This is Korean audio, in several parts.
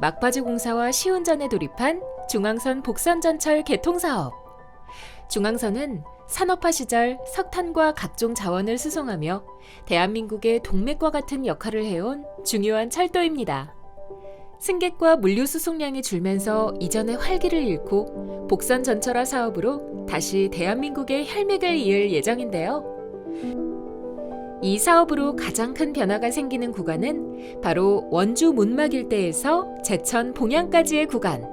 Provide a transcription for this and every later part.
막바지 공사와 시운전에 돌입한 중앙선 복선전철 개통 사업. 중앙선은 산업화 시절 석탄과 각종 자원을 수송하며 대한민국의 동맥과 같은 역할을 해온 중요한 철도입니다. 승객과 물류 수송량이 줄면서 이전의 활기를 잃고 복선 전철화 사업으로 다시 대한민국의 혈맥을 이을 예정인데요. 이 사업으로 가장 큰 변화가 생기는 구간은 바로 원주 문막 일대에서 제천 봉양까지의 구간.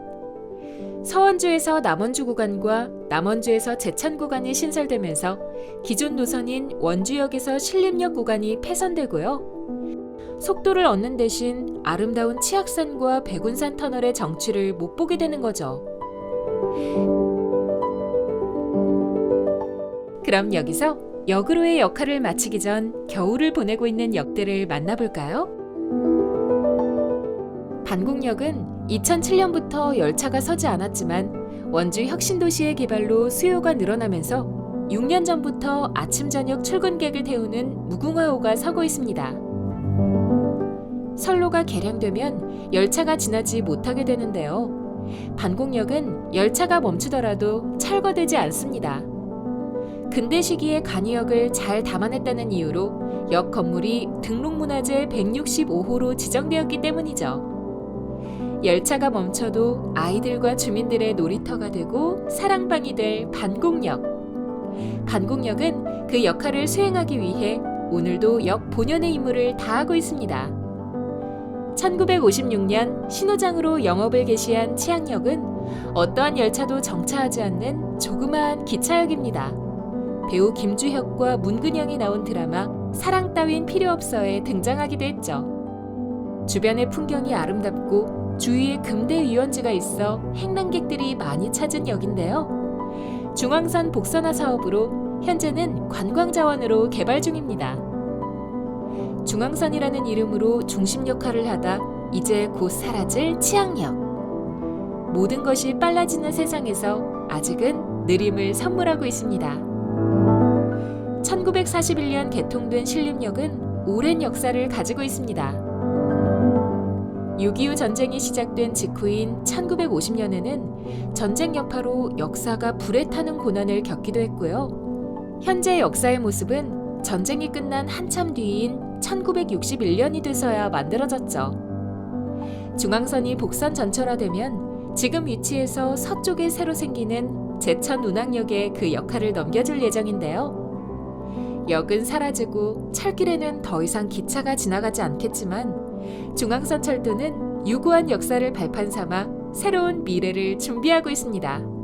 서원주에서 남원주 구간과 남원주에서 제천 구간이 신설되면서 기존 노선인 원주역에서 신림역 구간이 폐선되고요. 속도를 얻는 대신 아름다운 치악산과 백운산 터널의 정취를 못 보게 되는 거죠. 그럼 여기서 역으로의 역할을 마치기 전 겨울을 보내고 있는 역들을 만나볼까요? 반곡역은 2007년부터 열차가 서지 않았지만 원주 혁신도시의 개발로 수요가 늘어나면서 6년 전부터 아침 저녁 출근객을 태우는 무궁화호가 서고 있습니다. 선로가 개량되면 열차가 지나지 못하게 되는데요. 반곡역은 열차가 멈추더라도 철거되지 않습니다. 근대 시기의 간이역을 잘 담아냈다는 이유로 역 건물이 등록문화재 165호로 지정되었기 때문이죠. 열차가 멈춰도 아이들과 주민들의 놀이터가 되고 사랑방이 될 반곡역. 반곡역은 그 역할을 수행하기 위해 오늘도 역 본연의 임무를 다하고 있습니다. 1956년 신호장으로 영업을 개시한 치악역은 어떠한 열차도 정차하지 않는 조그마한 기차역입니다. 배우 김주혁과 문근영이 나온 드라마 사랑 따윈 필요 없어에 등장하기도 했죠. 주변의 풍경이 아름답고 주위에 금대 유원지가 있어 행랑객들이 많이 찾은 역인데요. 중앙선 복선화 사업으로 현재는 관광 자원으로 개발 중입니다. 중앙선이라는 이름으로 중심 역할을 하다 이제 곧 사라질 치악역. 모든 것이 빨라지는 세상에서 아직은 느림을 선물하고 있습니다. 1941년 개통된 신림역은 오랜 역사를 가지고 있습니다. 6.25 전쟁이 시작된 직후인 1950년에는 전쟁 여파로 역사가 불에 타는 고난을 겪기도 했고요. 현재 역사의 모습은 전쟁이 끝난 한참 뒤인 1961년이 돼서야 만들어졌죠. 중앙선이 복선 전철화되면 지금 위치에서 서쪽에 새로 생기는 제천 운항역에 그 역할을 넘겨줄 예정인데요. 역은 사라지고 철길에는 더 이상 기차가 지나가지 않겠지만 중앙선 철도는 유구한 역사를 발판 삼아 새로운 미래를 준비하고 있습니다.